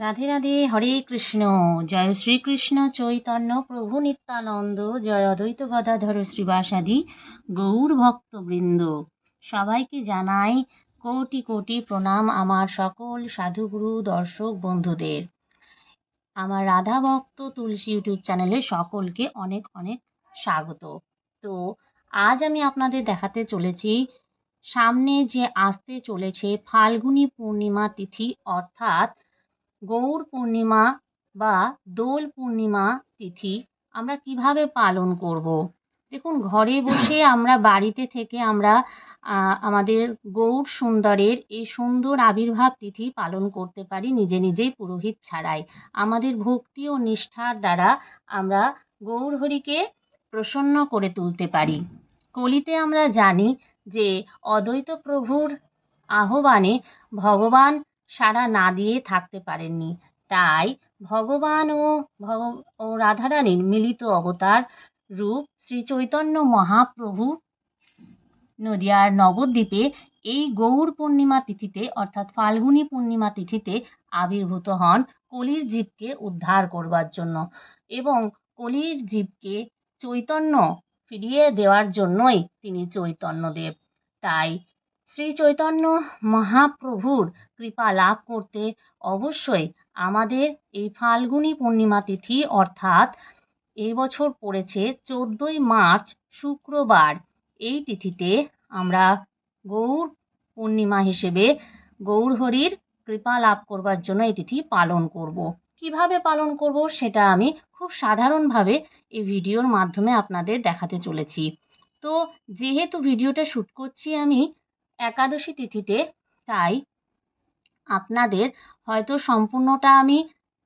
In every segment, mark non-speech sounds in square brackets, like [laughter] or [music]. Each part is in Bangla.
রাধে রাধে, হরে কৃষ্ণ। জয় শ্রীকৃষ্ণ চৈতন্য প্রভু নিত্যানন্দ, জয় অদ্বৈত গদাধর শ্রীবাসাদি, গৌর ভক্তবৃন্দ। সবাইকে জানাই কোটি কোটি প্রণাম আমার সকল সাধুগুরু, দর্শক, বন্ধুদের। আমার রাধা ভক্ত তুলসী ইউটিউব চ্যানেলে সকলকে অনেক অনেক স্বাগত। তো, আজ আমি আপনাদের দেখাতে চলেছি, সামনে যে আসতে চলেছে ফাল্গুনী পূর্ণিমা তিথি, অর্থাৎ গৌর পূর্ণিমা বা দোল পূর্ণিমা তিথি আমরা কীভাবে পালন করব। দেখুন, ঘরে বসে আমরা বাড়িতে থেকে আমরা আমাদের গৌর সুন্দরের এই সুন্দর আবির্ভাব তিথি পালন করতে পারি নিজে নিজেই পুরোহিত ছাড়াই আমাদের ভক্তি ও নিষ্ঠার দ্বারা আমরা গৌর হরিকে প্রসন্ন করে তুলতে পারি কলিতে আমরা জানি যে অদ্বৈত প্রভুর আহ্বানে ভগবান সাড়া না দিয়ে থাকতে পারেননি। তাই ভগবান ও ভগ, ও রাধারানীর মিলিত অবতার রূপ শ্রী চৈতন্য মহাপ্রভু নদিয়ার নবদ্বীপে এই গৌর পূর্ণিমা তিথিতে অর্থাৎ ফাল্গুনী পূর্ণিমা তিথিতে আবির্ভূত হন কলির জীবকে উদ্ধার করবার জন্য এবং কলির জীবকে চৈতন্য ফিরিয়ে দেওয়ার জন্যই তিনি চৈতন্যদেব। তাই শ্রী চৈতন্য মহাপ্রভুর কৃপা লাভ করতে অবশ্যই আমাদের এই ফাল্গুনী পূর্ণিমা তিথি অর্থাৎ এই বছর পড়েছে চোদ্দোই মার্চ শুক্রবার এই তিথিতে আমরা গৌর পূর্ণিমা হিসেবে গৌর হরির কৃপা লাভ করবার জন্য এই তিথি পালন করব। কীভাবে পালন করব সেটা আমি খুব সাধারণভাবে এই ভিডিওর মাধ্যমে আপনাদের দেখাতে চলেছি তো যেহেতু ভিডিওটা শ্যুট করছি আমি একাদশী তিথিতে, তাই আপনাদের হয়তো সম্পূর্ণটা আমি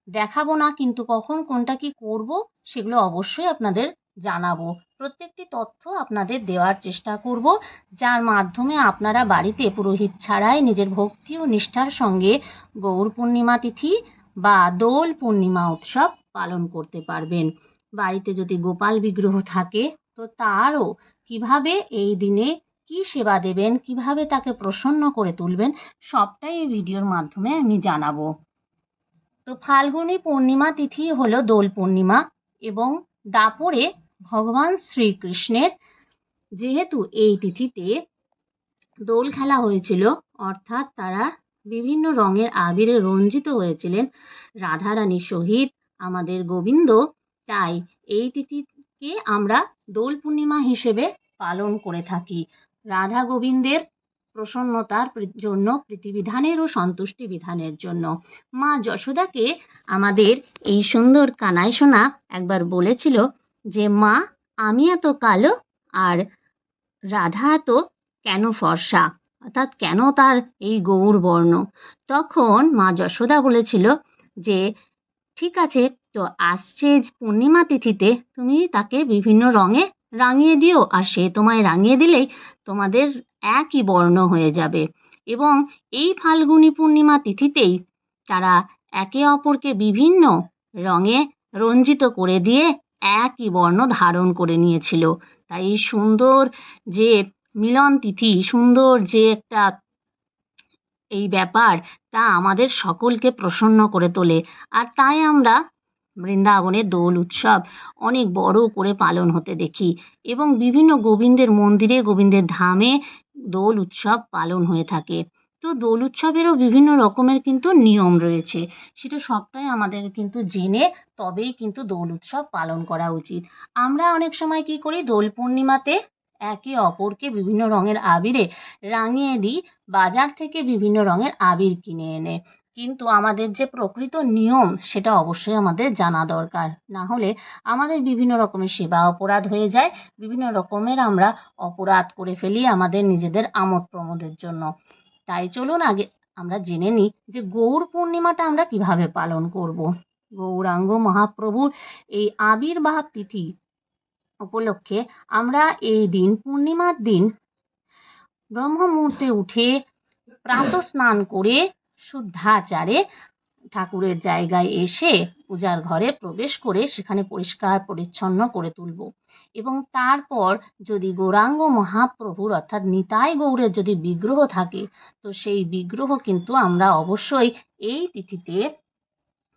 দেখাবো না, কিন্তু কখন কোনটা কি করব সেগুলো অবশ্যই আপনাদের জানাব। প্রত্যেকটি তথ্য আপনাদের দেওয়ার চেষ্টা করব, যার মাধ্যমে আপনারা বাড়িতে পুরোহিত ছাড়াই নিজের ভক্তি ও নিষ্ঠার সঙ্গে গৌর পূর্ণিমা তিথি বা দোল পূর্ণিমা উৎসব পালন করতে পারবেন। বাড়িতে যদি গোপাল বিগ্রহ থাকে, তো তারও কীভাবে এই দিনে কি সেবা দেবেন? কীভাবে তাকে প্রসন্ন করে তুলবেন? সবটাই এই ভিডিওর মাধ্যমে আমি জানাব। তো ফাল্গুনী পূর্ণিমা তিথি হলো দোল পূর্ণিমা এবং দাপরে ভগবান শ্রীকৃষ্ণের যেহেতু এই তিথিতে দোল খেলা হয়েছিল, অর্থাৎ তারা বিভিন্ন রঙের আবিরে রঞ্জিত হয়েছিলেন রাধারানীর সহিত আমাদের গোবিন্দ, তাই এই তিথিকে আমরা দোল পূর্ণিমা হিসেবে পালন করে থাকি। রাধা গোবিন্দের প্রসন্নতার জন্য, প্রীতিবিধানের ও সন্তুষ্টি বিধানের জন্য। মা যশোদাকে আমাদের এই সুন্দর কানাই সোনা একবার বলেছিল যে, মা, আমি এত কালো আর রাধা এত কেন ফর্সা? অর্থাৎ কেন তার এই গৌর বর্ণ? তখন মা যশোদা বলেছিল যে, ঠিক আছে, তো আসছে পূর্ণিমা তিথিতে, তুমি তাকে বিভিন্ন রঙে রাঙিয়ে দিও, আর সে তোমায় রাঙিয়ে দিলেই তোমাদের একই বর্ণ হয়ে যাবে। এবং এই ফাল্গুনী পূর্ণিমা তিথিতেই তারা একে অপরকে বিভিন্ন রঙে রঞ্জিত করে দিয়ে একই বর্ণ ধারণ করে নিয়েছিল। তাই সুন্দর যে মিলন তিথি, সুন্দর যে একটা এই ব্যাপার, তা আমাদের সকলকে প্রসন্ন করে তোলে। আর তাই আমরা বৃন্দাবনে দোল উৎসব অনেক বড় করে পালন হতে দেখি এবং বিভিন্ন গোবিন্দের মন্দিরে, গোবিন্দের ধামে দোল উৎসব পালন হয়ে থাকে। তো দোল উৎসবেরও বিভিন্ন রকমের কিন্তু নিয়ম রয়েছে। সেটা সবটাই আমাদের কিন্তু জেনে তবেই কিন্তু দোল উৎসব পালন করা উচিত। আমরা অনেক সময় কি করি, দোল পূর্ণিমাতে একে অপরকে বিভিন্ন রঙের আবিরে রাঙিয়ে দিই, বাজার থেকে বিভিন্ন রঙের আবির কিনে এনে। কিন্তু আমাদের যে প্রকৃত নিয়ম, সেটা অবশ্যই আমাদের জানা দরকার। না হলে আমাদের বিভিন্ন রকমের সেবা অপরাধ হয়ে যায়, বিভিন্ন রকমের আমরা অপরাধ করে ফেলি আমাদের নিজেদের আমোদ প্রমোদের জন্য। তাই চলুন আগে আমরা জেনে নিই যে গৌর পূর্ণিমাটা আমরা কীভাবে পালন করব। গৌরাঙ্গ মহাপ্রভুর এই আবির্ভাব তিথি উপলক্ষে আমরা এই দিন, পূর্ণিমার দিন ব্রহ্ম মুহূর্তে উঠে প্রাত স্নান করে শুদ্ধাচারে ঠাকুরের জায়গায় এসে পূজার ঘরে প্রবেশ করে সেখানে পরিষ্কার পরিচ্ছন্ন করে তুলব। এবং তারপর যদি গৌরাঙ্গ মহাপ্রভুর অর্থাৎ নিতাই গৌরের যদি বিগ্রহ থাকে, তো সেই বিগ্রহ কিন্তু আমরা অবশ্যই এই তিথিতে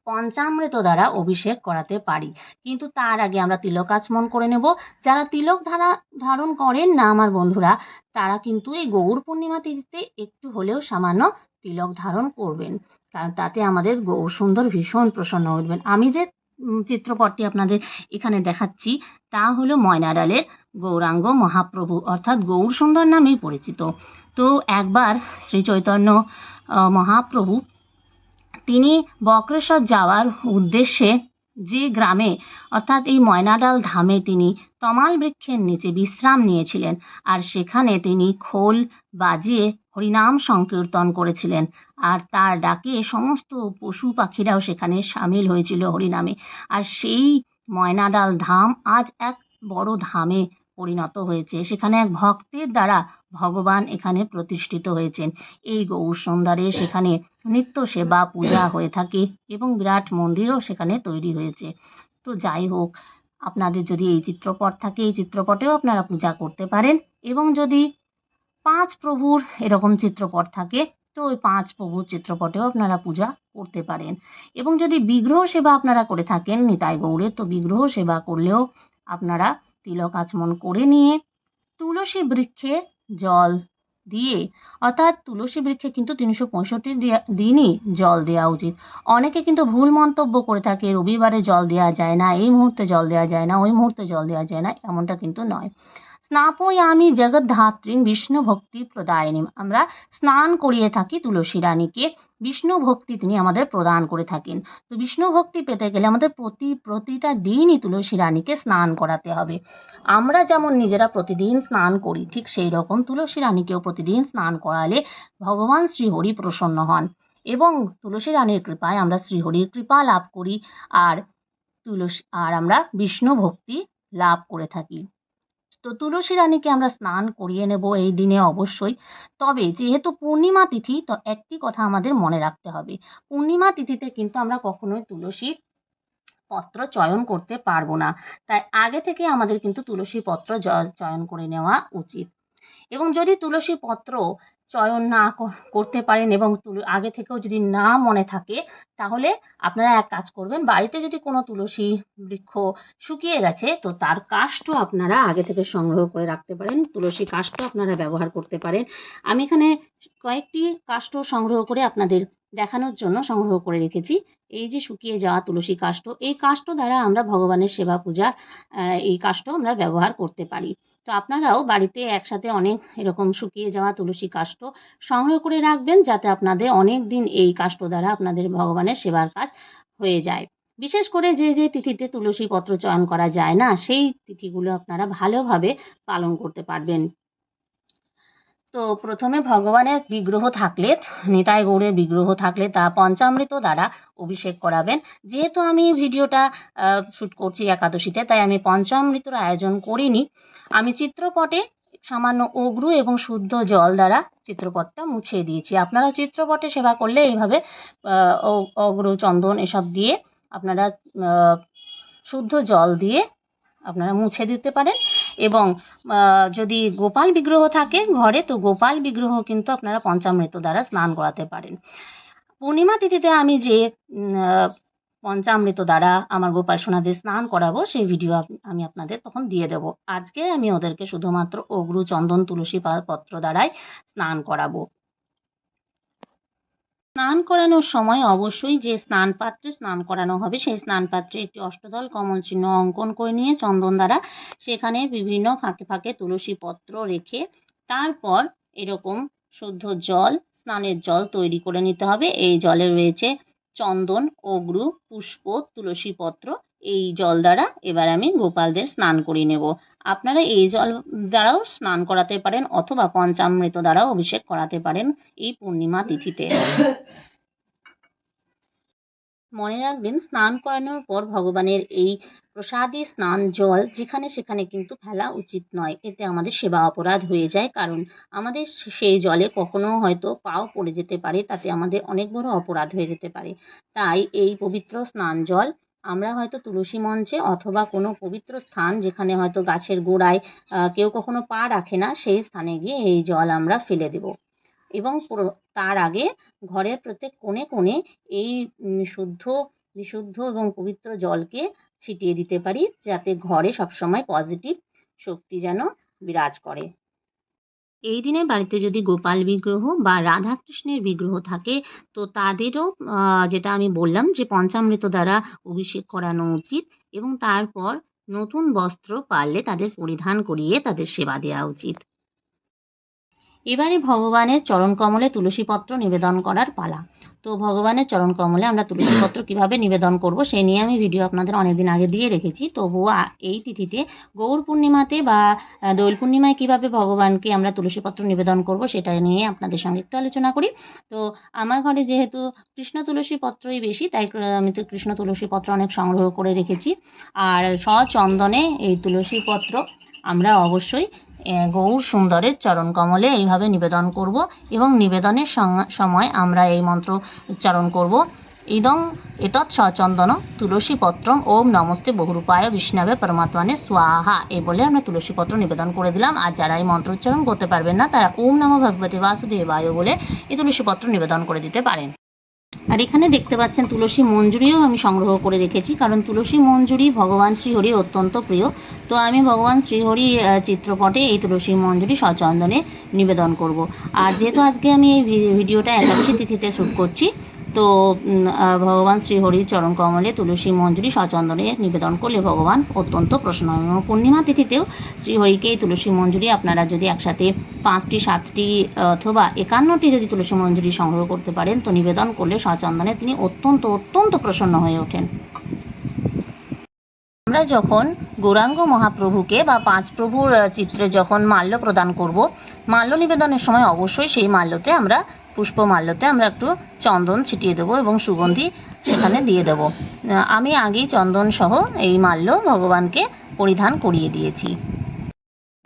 পঞ্চামৃত দ্বারা অভিষেক করাতে পারি। কিন্তু তার আগে আমরা তিলক আচমন করে নেব। যারা তিলক ধারা, ধারণ করেন না আমার বন্ধুরা, তারা কিন্তু এই গৌর পূর্ণিমা তিথিতে একটু হলেও সামান্য তিলক ধারণ করবেন। কারণ তাতে আমাদের গৌর সুন্দর ভীষণ প্রসন্ন উঠবেন আমি যে চিত্রপটটি আপনাদের এখানে দেখাচ্ছি, তা হলো ময়নাডালের গৌরাঙ্গ মহাপ্রভু, অর্থাৎ গৌর সুন্দর নামেই পরিচিত। তো একবার শ্রী চৈতন্য মহাপ্রভু, তিনি বক্রেশ্বর যাওয়ার উদ্দেশ্যে যে গ্রামে, অর্থাৎ এই ময়নাডাল ধামে তিনি তমাল বৃক্ষের নিচে বিশ্রাম নিয়েছিলেন আর সেখানে তিনি খোল বাজিয়ে হরিনাম সংকীর্তন করেছিলেন। আর তার ডাকে সমস্ত পশু পাখিরাও সেখানে সামিল হয়েছিল হরিনামে। আর সেই ময়নাডাল ধাম আজ এক বড় ধামে পরিণত হয়েছে। সেখানে এক ভক্তের দ্বারা ভগবান এখানে প্রতিষ্ঠিত হয়েছেন। এই গৌর সুন্দরে সেখানে নিত্য সেবা, পূজা হয়ে থাকে এবং বিরাট মন্দিরও সেখানে তৈরি হয়েছে। তো যাই হোক আপনাদের যদি এই চিত্রপট থাকে, এই চিত্রপটেও আপনারা পূজা করতে পারেন। এবং যদি পাঁচ প্রভুর এরকম চিত্রপট থাকে, তো ওই পাঁচ প্রভুর চিত্রপটেও আপনারা পূজা করতে পারেন। এবং যদি বিগ্রহ সেবা আপনারা করে থাকেন, নিতাই গৌড়ের, তো বিগ্রহ সেবা করলেও আপনারা তিলক আচমন করে নিয়ে তুলসী বৃক্ষে জল দিয়ে। অর্থাৎ তুলসী বৃক্ষে কিন্তু তিনশো পঁয়ষট্টি দিনই জল দেওয়া উচিত। অনেকে কিন্তু ভুল মন্তব্য করে থাকে, রবিবারে জল দেওয়া যায় না, এই মুহূর্তে জল দেওয়া যায় না, ওই মুহূর্তে জল দেওয়া যায় না, এমনটা কিন্তু নয়। স্নাপয়ামি জগদ্ধাত্রী বিষ্ণু ভক্তি প্রদায়িনী আমরা স্নান করিয়ে থাকি তুলসী রানীকে। বিষ্ণু ভক্তি তিনি আমাদের প্রদান করে থাকেন। তো বিষ্ণু ভক্তি পেতে গেলে আমাদের প্রতি, প্রতিটা দিনই তুলসী রানীকে স্নান করাতে হবে। আমরা যেমন নিজেরা প্রতিদিন স্নান করি, ঠিক সেই রকম তুলসী রানীকেও প্রতিদিন স্নান করালে ভগবান শ্রীহরি প্রসন্ন হন। এবং তুলসী রানীর কৃপায় আমরা শ্রীহরির কৃপা লাভ করি, আর তুলসী, আর আমরা বিষ্ণু ভক্তি লাভ করে থাকি। তো তুলসী রানীকে আমরা স্নান করিয়ে নেব এই দিনে অবশ্যই। তবে যেহেতু পূর্ণিমা তিথি, তো একটি কথা আমাদের মনে রাখতে হবে। পূর্ণিমা তিথিতে কিন্তু আমরা কখনোই তুলসী পত্র চয়ন করতে পারব না। তাই আগে থেকে আমাদের কিন্তু তুলসী পত্র চয়ন করে নেওয়া উচিত। এবং যদি তুলসী পত্র চয়ন না করতে পারেন এবং আগে থেকেও যদি না মনে থাকে, তাহলে আপনারা এক কাজ করবেন, বাড়িতে যদি কোনো তুলসী বৃক্ষ শুকিয়ে গেছে, তো তার কাষ্ঠ আপনারা আগে থেকে সংগ্রহ করে রাখতে পারেন, তুলসী কাষ্ঠ আপনারা ব্যবহার করতে পারেন। আমি এখানে কয়েকটি কাষ্ঠ সংগ্রহ করে আপনাদের দেখানোর জন্য সংগ্রহ করে রেখেছি। এই যে শুকিয়ে যাওয়া তুলসী কাষ্ঠ, এই কাষ্ঠ দ্বারা আমরা ভগবানের সেবা পূজা এই কাষ্ঠ আমরা ব্যবহার করতে পারি। তো আপনারাও বাড়িতে একসাথে অনেক এরকম শুকিয়ে যাওয়া তুলসী কাষ্ঠ সংগ্রহ করে রাখবেন যাতে আপনাদের অনেক দিন এই কাষ্ঠ দ্বারা আপনাদের ভগবানের সেবার কাজ হয়ে যায়। বিশেষ করে যে যে তিথিতে তুলসী পত্র চয়ন করা যায় না, সেই তিথিগুলো আপনারা ভালোভাবে পালন করতে পারবেন। তো প্রথমে ভগবানের বিগ্রহ থাকলে, নিতাই গৌড়ের বিগ্রহ থাকলে তা পঞ্চামৃত দ্বারা অভিষেক করাবেন। যেহেতু আমি ভিডিওটা শ্যুট করছি একাদশীতে, তাই আমি পঞ্চামৃতর আয়োজন করিনি। আমি চিত্রপটে সামান্য অগ্রু এবং শুদ্ধ জল দ্বারা চিত্রপটটা মুছে দিয়েছি। আপনারা চিত্রপটে সেবা করলে এইভাবে অগ্রু, চন্দন এসব দিয়ে আপনারা শুদ্ধ জল দিয়ে আপনারা মুছে দিতে পারেন এবং যদি গোপাল বিগ্রহ থাকে ঘরে, তো গোপাল বিগ্রহ কিন্তু আপনারা পঞ্চামৃত দ্বারা স্নান করাতে পারেন। পূর্ণিমা তিথিতে আমি যে পঞ্চামৃত দ্বারা আমার গোপাল সোনাদের স্নান করাবো, সেই ভিডিও আমি আপনাদের তখন দিয়ে দেব। আজকে আমি ওদেরকে শুধুমাত্র অগ্রু চন্দন তুলসী পত্র দ্বারাই স্নান করাবো। স্নান করানোর সময় অবশ্যই যে স্নান পাত্রে স্নান করানো হবে, সেই স্নান পাত্রে একটি অষ্টদল কমল চিহ্ন অঙ্কন করে নিয়ে চন্দন দ্বারা সেখানে বিভিন্ন ফাঁকে ফাঁকে তুলসী পত্র রেখে তারপর এরকম শুদ্ধ জল, স্নানের জল তৈরি করে নিতে হবে। এই জলে রয়েছে চন্দন, অগ্রু, পুষ্প, তুলসী পত্র এই জল দ্বারা এবার আমি গোপালদের স্নান করিয়ে নেব। আপনারা এই জল দ্বারাও স্নান করাতে পারেন অথবা পঞ্চামৃত দ্বারাও অভিষেক করাতে পারেন এই পূর্ণিমা তিথিতে। [coughs] মনে রাখবেন, স্নান করানোর পর ভগবানের এই প্রসাদী স্নান জল যেখানে সেখানে কিন্তু ফেলা উচিত নয়। এতে আমাদের সেবা অপরাধ হয়ে যায়। কারণ আমাদের সেই জলে কখনো হয়তো পাও পড়ে যেতে পারে, তাতে আমাদের অনেক বড় অপরাধ হয়ে যেতে পারে। তাই এই পবিত্র স্নান জল আমরা হয়তো তুলসী মঞ্চে অথবা কোনো পবিত্র স্থান যেখানে হয়তো গাছের গোড়ায় কেউ কখনো পা রাখে না, সেই স্থানে গিয়ে এই জল আমরা ফেলে দেব। এবং তার আগে ঘরের প্রত্যেক কোণে কোণে এই শুদ্ধ, বিশুদ্ধ এবং পবিত্র জলকে ছিটিয়ে দিতে পারি যাতে ঘরে সবসময় পজিটিভ শক্তি যেন বিরাজ করে। এই দিনে বাড়িতে যদি গোপাল বিগ্রহ বা রাধাকৃষ্ণের বিগ্রহ থাকে, তো তাদেরও যেটা আমি বললাম যে পঞ্চামৃত দ্বারা অভিষেক করানো উচিত এবং তারপর নতুন বস্ত্র পারলে তাদের পরিধান করিয়ে তাদের সেবা দেওয়া উচিত। এবারে ভগবানের চরণ কমলে তুলসীপত্র নিবেদন করার পালা। তো ভগবানের চরণ কমলে আমরা তুলসীপত্র কীভাবে নিবেদন করব সেই নিয়ে আমি ভিডিও আপনাদের অনেকদিন আগে দিয়ে রেখেছি। তবুও এই তিথিতে গৌর পূর্ণিমাতে বা দোল পূর্ণিমায় কীভাবে ভগবানকে আমরা তুলসীপত্র নিবেদন করব সেটা নিয়ে আপনাদের সঙ্গে একটু আলোচনা করি। তো আমার ঘরে যেহেতু কৃষ্ণ তুলসী পত্রই বেশি, তাই আমি তো কৃষ্ণ তুলসী পত্র অনেক সংগ্রহ করে রেখেছি। আর সচন্দনে এই তুলসী পত্র আমরা অবশ্যই গৌর সুন্দরের চরণ কমলে এইভাবে নিবেদন করব এবং নিবেদনের সময় আমরা এই মন্ত্র উচ্চারণ করব। ইদং এতৎ সচন্দন তুলসী পত্র ওম নমস্তে বহুরূপায় বিষ্ণবে পরমাত্মানে স্বাহা। এই বলে আমরা তুলসী পত্র নিবেদন করে দিলাম। আর যারা এই মন্ত্র উচ্চারণ করতে পারবেন না, তারা ওম নম ভগবতী বাসুদেবায় বলে এই তুলসী পত্র নিবেদন করে দিতে পারেন। আর এখানে দেখতে পাচ্ছেন তুলসী মঞ্জুরিও আমি সংগ্রহ করে রেখেছি, কারণ তুলসী মঞ্জুরি ভগবান শ্রীহরির অত্যন্ত প্রিয়। তো আমি ভগবান শ্রীহরি চিত্রপটে এই তুলসী মঞ্জুরি সচন্দনে নিবেদন করব। আর যেহেতু আজকে আমি এই ভিডিওটা একাদশী তিথিতে শ্যুট করছি, তো ভগবান শ্রীহরির চরণ কমলে তুলসী মঞ্জুরি সচন্দনে নিবেদন করলে ভগবান অত্যন্ত প্রসন্ন হন এবং পূর্ণিমা তিথিতেও শ্রীহরিকে এই তুলসী মঞ্জুরি আপনারা যদি একসাথে পাঁচটি, সাতটি, অথবা একান্নটি যদি তুলসী মঞ্জুরি সংগ্রহ করতে পারেন, তো নিবেদন করলে সচন্দনে তিনি অত্যন্ত অত্যন্ত প্রসন্ন হয়ে ওঠেন। আমরা যখন গৌরাঙ্গ মহাপ্রভুকে বা পাঁচ প্রভুর চিত্রে যখন মাল্য প্রদান করব, মাল্য নিবেদনের সময় অবশ্যই সেই মাল্যতে আমরা পুষ্প মাল্যতে আমরা একটু চন্দন ছিটিয়ে দেবো এবং সুগন্ধি সেখানে দিয়ে দেবো। আমি আগেই চন্দন সহ এই মাল্য ভগবানকে পরিধান করিয়ে দিয়েছি।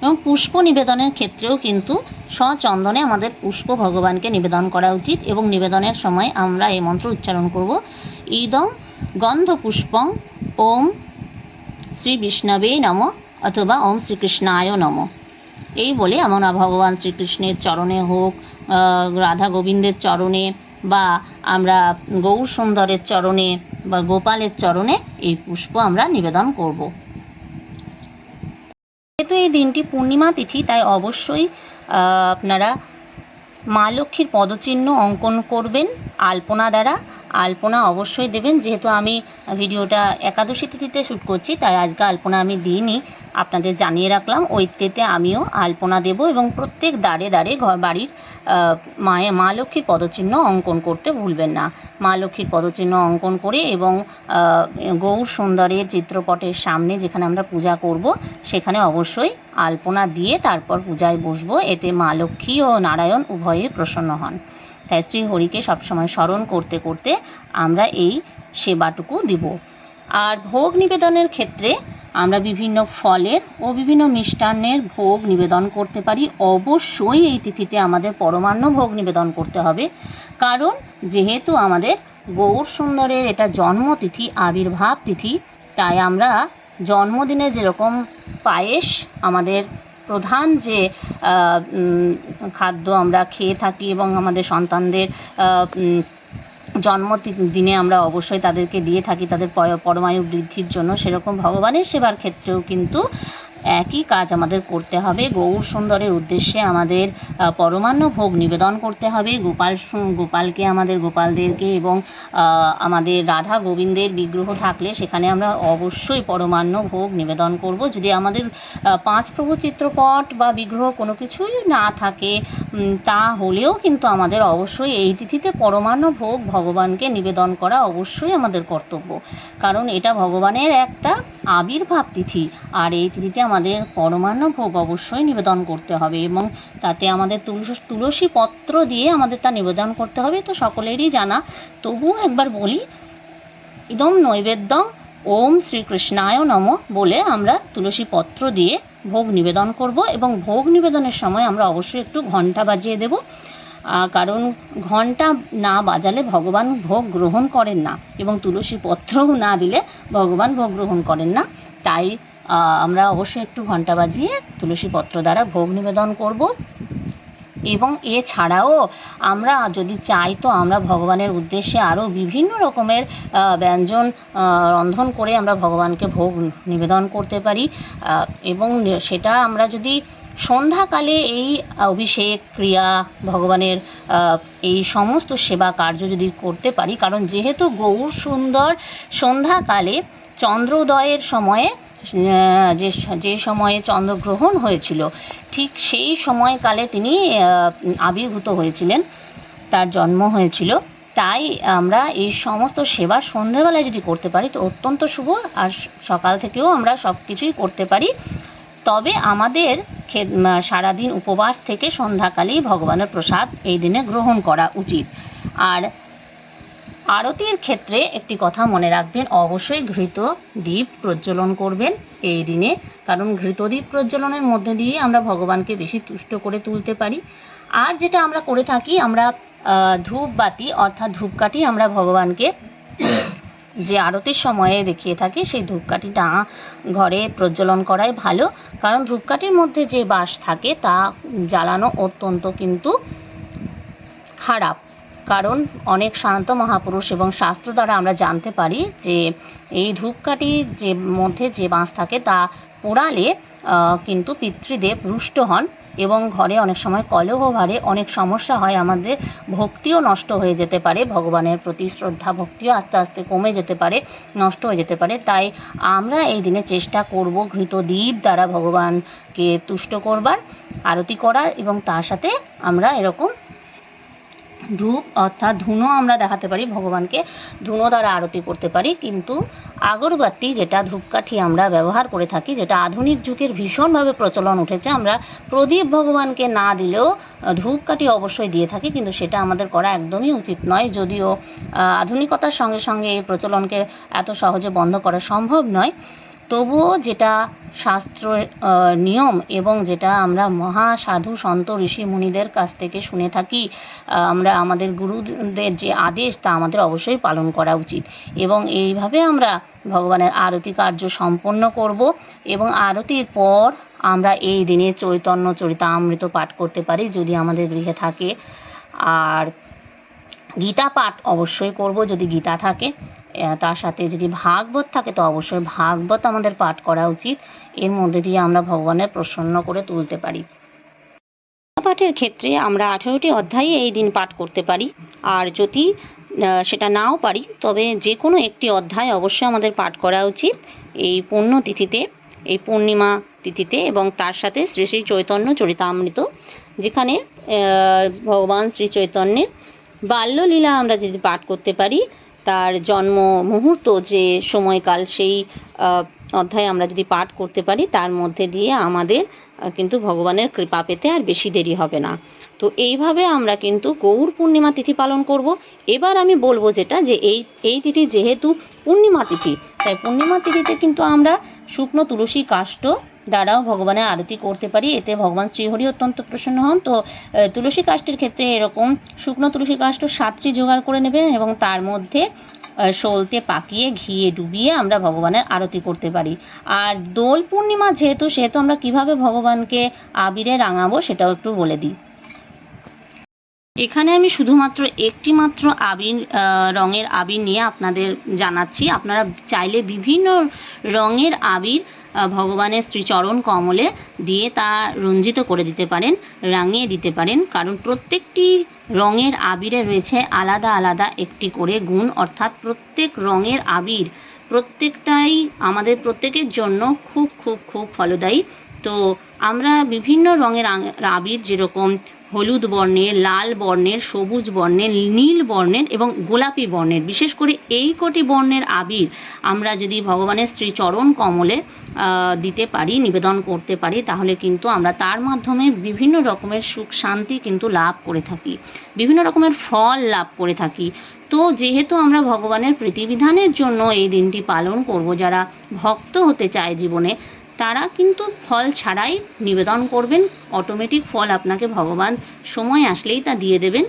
এবং পুষ্প নিবেদনের ক্ষেত্রেও কিন্তু সচন্দনে আমাদের পুষ্প ভগবানকে নিবেদন করা উচিত এবং নিবেদনের সময় আমরা এই মন্ত্র উচ্চারণ করব। ইদং গন্ধ পুষ্পং ওম শ্রী বিষ্ণবে নম অথবা ওম শ্রীকৃষ্ণায় নম। এই বলে আমরা ভগবান শ্রীকৃষ্ণের চরণে হোক রাধা গোবিন্দের চরণে বা আমরা গৌর সুন্দরের চরণে বা গোপালের চরণে এই পুষ্প আমরা নিবেদন করব। যেহেতু এই দিনটি পূর্ণিমা তিথি তাই অবশ্যই আপনারা মা লক্ষ্মীর পদচিহ্ন অঙ্কন করবেন। আলপনা দ্বারা। আলপনা অবশ্যই দেবেন, যেহেতু আমি ভিডিওটা একাদশী তিথিতে শ্যুট করছি, তাই আজকে আলপনা আমি দিইনি। আপনাদের জানিয়ে রাখলাম ওই তিথিতে আমিও আলপনা দেব এবং প্রত্যেক দাঁড়ে দাঁড়ে ঘর বাড়ির মায়ে, মা লক্ষ্মীর পদচিহ্ন অঙ্কন করতে ভুলবেন না। মা লক্ষ্মীর পদচিহ্ন অঙ্কন করে এবং গৌর সুন্দরের চিত্রপটের সামনে যেখানে আমরা পূজা করব, সেখানে অবশ্যই আলপনা দিয়ে তারপর পূজায় বসবো। এতে মা লক্ষ্মী ও নারায়ণ উভয়ে প্রসন্ন হন। তাই শ্রী হরিকে সবসময় স্মরণ করতে করতে আমরা এই সেবাটুকু দিব। আর ভোগ নিবেদনের ক্ষেত্রে আমরা বিভিন্ন ফলের ও বিভিন্ন মিষ্টান্নের ভোগ নিবেদন করতে পারি। অবশ্যই এই তিথিতে আমাদের পরমান্ন ভোগ নিবেদন করতে হবে। কারণ যেহেতু আমাদের গৌর সুন্দরের এটা জন্মতিথি, আবির্ভাব তিথি, তাই আমরা জন্মদিনে যেরকম পায়েস আমাদের প্রধান যে খাদ্য আমরা খেয়ে থাকি এবং আমাদের সন্তানদের জন্ম দিনে আমরা অবশ্যই তাদেরকে দিয়ে থাকি, তাদের পরমায়ু বৃদ্ধির জন্য, সেরকম ভগবানের সেবার ক্ষেত্রেও কিন্তু একই কাজ আমাদের করতে হবে। গৌর সুন্দরের উদ্দেশ্যে আমাদের পরমান্ন ভোগ নিবেদন করতে হবে। গোপাল গোপালকে আমাদের গোপালদেরকে এবং আমাদের রাধা গোবিন্দের বিগ্রহ থাকলে সেখানে আমরা অবশ্যই পরমান্ন ভোগ নিবেদন করব। যদি আমাদের পাঁচ প্রভু চিত্রপট বা বিগ্রহ কোনো কিছুই না থাকে তা হলেও কিন্তু আমাদের অবশ্যই এই তিথিতে পরমান্ন ভোগ ভগবানকে নিবেদন করা অবশ্যই আমাদের কর্তব্য। কারণ এটা ভগবানের একটা আবির্ভাব তিথি। আর এই তিথিতে আমাদের পরমান্ন ভোগ অবশ্যই নিবেদন করতে হবে এবং তাতে আমাদের তুলসী তুলসী পত্র দিয়ে আমাদের তা নিবেদন করতে হবে। তো সকলেরই জানা। তবুও একবার বলি, ইদম নৈবেদ্যম ওম শ্রীকৃষ্ণায় নম বলে আমরা তুলসী পত্র দিয়ে ভোগ নিবেদন করব এবং ভোগ নিবেদনের সময় আমরা অবশ্যই একটু ঘণ্টা বাজিয়ে দেব। কারণ ঘণ্টা না বাজালে ভগবান ভোগ গ্রহণ করেন না এবং তুলসী পত্রও না দিলে ভগবান ভোগ গ্রহণ করেন না। তাই আমরা অবশ্যই একটু ঘণ্টা বাজিয়ে তুলসী পত্র দ্বারা ভোগ নিবেদন করব। এবং এছাড়াও আমরা যদি চাই তো আমরা ভগবানের উদ্দেশ্যে আরও বিভিন্ন রকমের ব্যঞ্জন রন্ধন করে আমরা ভগবানকে ভোগ নিবেদন করতে পারি। এবং সেটা আমরা যদি সন্ধ্যাকালে এই অভিষেক ক্রিয়া, ভগবানের এই সমস্ত সেবা কার্য যদি করতে পারি, কারণ যেহেতু গৌর সুন্দর সন্ধ্যাকালে চন্দ্রোদয়ের সময়ে যে যে সময়ে চন্দ্রগ্রহণ হয়েছিল, ঠিক সেই সময়কালে তিনি আবির্ভূত হয়েছিলেন। তার জন্ম হয়েছিল। তাই আমরা এই সমস্ত সেবা সন্ধেবেলায় যদি করতে পারি, তো অত্যন্ত শুভ। আর সকাল থেকেও আমরা সব কিছুই করতে পারি। তবে আমাদের সারাদিন উপবাস থেকে সন্ধ্যাকালেই ভগবানের প্রসাদ এই দিনে গ্রহণ করা উচিত। আর আরতির ক্ষেত্রে একটি কথা মনে রাখবেন, অবশ্যই ঘৃত দ্বীপ প্রজ্বলন করবেন এই দিনে, কারণ ঘৃত দ্বীপ প্রজ্বলনের মধ্যে দিয়ে আমরা ভগবানকে বেশি তুষ্ট করে তুলতে পারি। আর যেটা আমরা করে থাকি, আমরা ধূপবাতি অর্থাৎ ধূপকাঠি আমরা ভগবানকে যে আরতির সময়ে দেখিয়ে থাকি, সেই ধূপকাঠিটা ঘরে প্রজ্বলন করাই ভালো। কারণ ধূপকাঠির মধ্যে যে বাস থাকে, তা জ্বালানো অত্যন্ত কিন্তু খারাপ। কারণ অনেক শান্ত মহাপুরুষ এবং শাস্ত্র দ্বারা আমরা জানতে পারি যে এই ধূপকাঠির যে মধ্যে যে বাঁশ থাকে তা পোড়ালে কিন্তু পিতৃদেব রুষ্ট হন এবং ঘরে অনেক সময় কলহ বাড়ে অনেক সমস্যা হয়, আমাদের ভক্তিও নষ্ট হয়ে যেতে পারে, ভগবানের প্রতি শ্রদ্ধা ভক্তিও আস্তে আস্তে কমে যেতে পারে, নষ্ট হয়ে যেতে পারে। তাই আমরা এই দিনে চেষ্টা করব ঘৃত দ্বীপ দ্বারা ভগবানকে তুষ্ট করবার, আরতি করার এবং তার সাথে আমরা এরকম ধূপ, অর্থাৎ ধুনো আমরা দেখাতে পারি, ভগবানকে ধুনো দ্বারা আরতি করতে পারি, কিন্তু আগরবাতি যেটা ধূপকাঠি আমরা ব্যবহার করে থাকি, যেটা আধুনিক যুগের ভীষণভাবে প্রচলন উঠেছে, আমরা প্রদীপ ভগবানকে না দিলেও ধূপকাঠি অবশ্যই দিয়ে থাকি, কিন্তু সেটা আমাদের করা একদমই উচিত নয়, যদিও আধুনিকতার সঙ্গে সঙ্গে এই প্রচলনকে এত সহজে বন্ধ করা সম্ভব নয়। তবুও যেটা শাস্ত্র নিয়ম এবং যেটা আমরা মহা সাধু সন্ত ঋষি মুনিদের কাছ থেকে শুনে থাকি আমরা আমাদের গুরুদের যে আদেশ তা আমাদের অবশ্যই পালন করা উচিত। এবং এইভাবে আমরা ভগবানের আরতি কার্য সম্পন্ন করব এবং আরতির পর আমরা এই দিনে চৈতন্য চরিতামৃত পাঠ করতে পারি যদি আমাদের গৃহে থাকে। আর গীতা পাঠ অবশ্যই করব যদি গীতা থাকে। তার সাথে যদি ভাগবত থাকে, তো অবশ্যই ভাগবত আমাদের পাঠ করা উচিত। এর মধ্যে দিয়ে আমরা ভগবানের প্রসন্ন করে তুলতে পারি। পাঠের ক্ষেত্রে আমরা আঠেরোটি অধ্যায়ে এই দিন পাঠ করতে পারি। আর যদি সেটা নাও পারি, তবে যে কোনো একটি অধ্যায় অবশ্যই আমাদের পাঠ করা উচিত। এই পুণ্য তিথিতে এই পূর্ণিমা তিথিতে এবং তার সাথে শ্রী শ্রী চৈতন্য চরিতামৃত, যেখানে ভগবান শ্রী চৈতন্যের বাল্যলীলা আমরা যদি পাঠ করতে পারি তার জন্ম মুহূর্ত যে সময়কাল সেই অধ্যায় আমরা যদি পাঠ করতে পারি, তার মধ্যে দিয়ে আমাদের কিন্তু ভগবানের কৃপা পেতে আর বেশি দেরি হবে না। তো এইভাবে আমরা কিন্তু গৌর পূর্ণিমা তিথি পালন করব। এবার আমি বলব যেটা, যে এই এই তিথি যেহেতু পূর্ণিমা তিথি, তাই পূর্ণিমা তিথিতে কিন্তু আমরা শুকনো তুলসী কাষ্ঠ দ্বারাও ভগবানের আরতি করতে পারি। এতে ভগবান শ্রীহরি অত্যন্ত প্রসন্ন হন। তো তুলসী কাষ্ঠের ক্ষেত্রে এরকম শুকনো তুলসী কাষ্ঠ সাতটি জোগাড় করে নেবেন এবং তার মধ্যে সলতে পাকিয়ে ঘিয়ে ডুবিয়ে আমরা ভগবানের আরতি করতে পারি। আর দোল পূর্ণিমা যেহেতু, সেহেতু আমরা কীভাবে ভগবানকে আবিরে রাঙাবো সেটাও একটু বলে দিই। এখানে আমি শুধুমাত্র একটি মাত্র আবির রঙের আবির নিয়ে আপনাদের জানাচ্ছি। আপনারা চাইলে বিভিন্ন রঙের আবির ভগবানের শ্রীচরণ কমলে দিয়ে তা রঞ্জিত করে দিতে পারেন, রাঙিয়ে দিতে পারেন। কারণ প্রত্যেকটি রঙের আবিরে রয়েছে আলাদা আলাদা একটি করে গুণ। অর্থাৎ প্রত্যেক রঙের আবির প্রত্যেকটাই আমাদের প্রত্যেকের জন্য খুব খুব খুব ফলদায়ী। তো আমরা বিভিন্ন রঙের আবির যেরকম হলুদ বর্ণের, লাল বর্ণের, সবুজ বর্ণের, নীল বর্ণের এবং গোলাপি বর্ণের। বিশেষ করে এই কটি বর্ণের আবির আমরা যদি ভগবানের শ্রী চরণ কমলে দিতে পারি, নিবেদন করতে পারি, তাহলে কিন্তু আমরা তার মাধ্যমে বিভিন্ন রকমের সুখ শান্তি কিন্তু লাভ করে থাকি। বিভিন্ন রকমের ফল লাভ করে থাকি। তো যেহেতু আমরা ভগবানের প্রীতিবিধানের জন্য এই দিনটি পালন করব, যারা ভক্ত হতে চায় জীবনে তারা কিন্তু ফল ছাড়াই নিবেদন করবেন। অটোমেটিক ফল আপনাকে ভগবান সময় আসলেই তা দিয়ে দেবেন।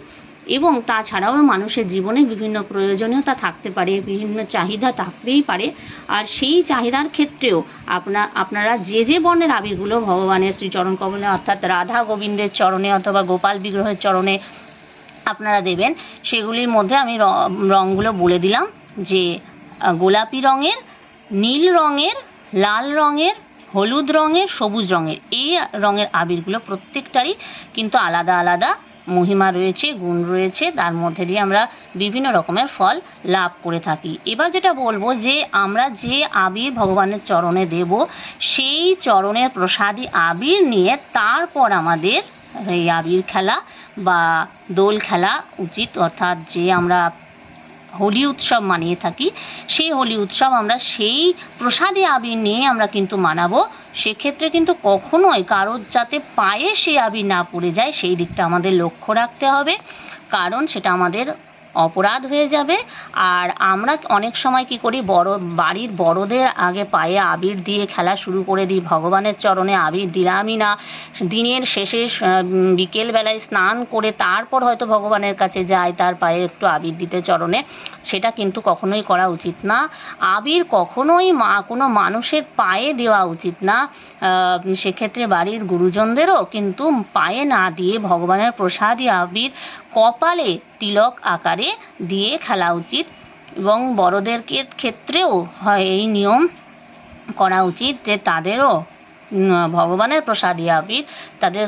এবং তাছাড়াও মানুষের জীবনে বিভিন্ন প্রয়োজনীয়তা থাকতে পারে, বিভিন্ন চাহিদা থাকতেই পারে। আর সেই চাহিদার ক্ষেত্রেও আপনা, আপনারা যে যে বর্ণের আবিরগুলো ভগবানের শ্রীচরণ কমলে, অর্থাৎ রাধা গোবিন্দের চরণে অথবা গোপাল বিগ্রহের চরণে আপনারা দেবেন, সেগুলির মধ্যে আমি রঙগুলো বলে দিলাম। যে গোলাপি রঙের, নীল রঙের, লাল রঙের হলুদ রঙের সবুজ রঙের এই রঙের আবিরগুলো প্রত্যেকটারই কিন্তু আলাদা আলাদা মহিমা রয়েছে, গুণ রয়েছে। তার মধ্যে দিয়ে আমরা বিভিন্ন রকমের ফল লাভ করে থাকি। এবার যেটা বলব যে, আমরা যে আবির ভগবানের চরণে দেব, সেই চরণের প্রসাদী আবির নিয়ে তারপর আমাদের এই আবির খেলা বা দোল খেলা উচিত। অর্থাৎ যে আমরা হোলি উৎসব মানিয়ে থাকি, সেই হোলি উৎসব আমরা সেই প্রসাদে আবির নিয়ে আমরা কিন্তু মানাবো। সেক্ষেত্রে কিন্তু কখনোই কারোর যাতে পায়ে সে আবির না পড়ে যায়, সেই দিকটা আমাদের লক্ষ্য রাখতে হবে। কারণ সেটা আমাদের অপরাধ হয়ে যাবে। আর আমরা অনেক সময় কি করি, বড়, বাড়ির বড়দের আগে পায়ে আবির দিয়ে খেলা শুরু করে দিই। ভগবানের চরণে আবির দিলামই না। দিনের শেষে বিকেলবেলায় স্নান করে তারপর হয়তো ভগবানের কাছে যায় তার পায়ে একটু আবির দিতে চরণে। সেটা কিন্তু কখনোই করা উচিত না। আবির কখনোই মা, কোনো মানুষের পায়ে দেওয়া উচিত না। সেক্ষেত্রে বাড়ির গুরুজনদেরও কিন্তু পায়ে না দিয়ে ভগবানের প্রসাদী আবির কপালে তিলক আকারে দিয়ে খেলা উচিত এবং বড়দের ক্ষেত্রেও হয় এই নিয়ম করা উচিত যে তাদেরও ভগবানের প্রসাদী আবির, তাদের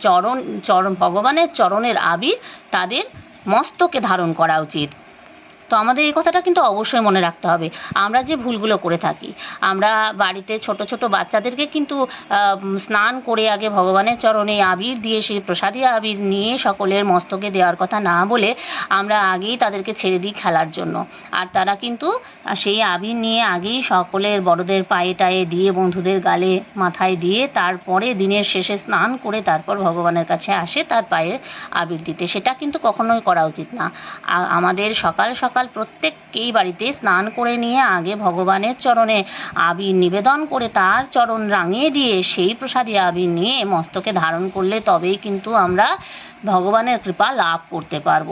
চরণ চরণ, ভগবানের চরণের আবির তাদের মস্তকে ধারণ করা উচিত। তো আমাদের এই কথাটা কিন্তু অবশ্যই মনে রাখতে হবে। আমরা যে ভুলগুলো করে থাকি, আমরা বাড়িতে ছোট ছোট বাচ্চাদেরকে কিন্তু স্নান করে আগে ভগবানের চরণে আবির দিয়ে সেই প্রসাদী আবির নিয়ে সকলের মস্তকে দেওয়ার কথা না বলে আমরা আগেই তাদেরকে ছেড়ে দিই খেলার জন্য। আর তারা কিন্তু সেই আবির নিয়ে আগেই সকলের বড়দের পায়ে টায়ে দিয়ে, বন্ধুদের গালে মাথায় দিয়ে তারপরে দিনের শেষে স্নান করে তারপর ভগবানের কাছে আসে তার পায়ে আবির দিতে। সেটা কিন্তু কখনোই করা উচিত না। আমাদের সকাল সকাল প্রত্যেককেই বাড়িতে স্নান করে নিয়ে আগে ভগবানের চরণে আবির নিবেদন করে তার চরণ রাঙিয়ে দিয়ে সেই প্রসাদী আবির নিয়ে মস্তকে ধারণ করলে তবেই কিন্তু আমরা ভগবানের কৃপা লাভ করতে পারব।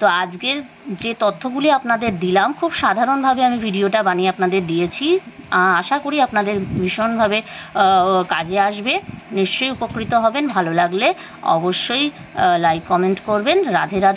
তো আজকের যে তথ্যগুলি আপনাদের দিলাম, খুব সাধারণভাবে আমি ভিডিওটা বানিয়ে আপনাদের দিয়েছি। আশা করি আপনাদের ভীষণভাবে কাজে আসবে। নিশ্চয়ই উপকৃত হবেন, ভালো লাগলে অবশ্যই লাইক কমেন্ট করবেন। রাধে রাধে।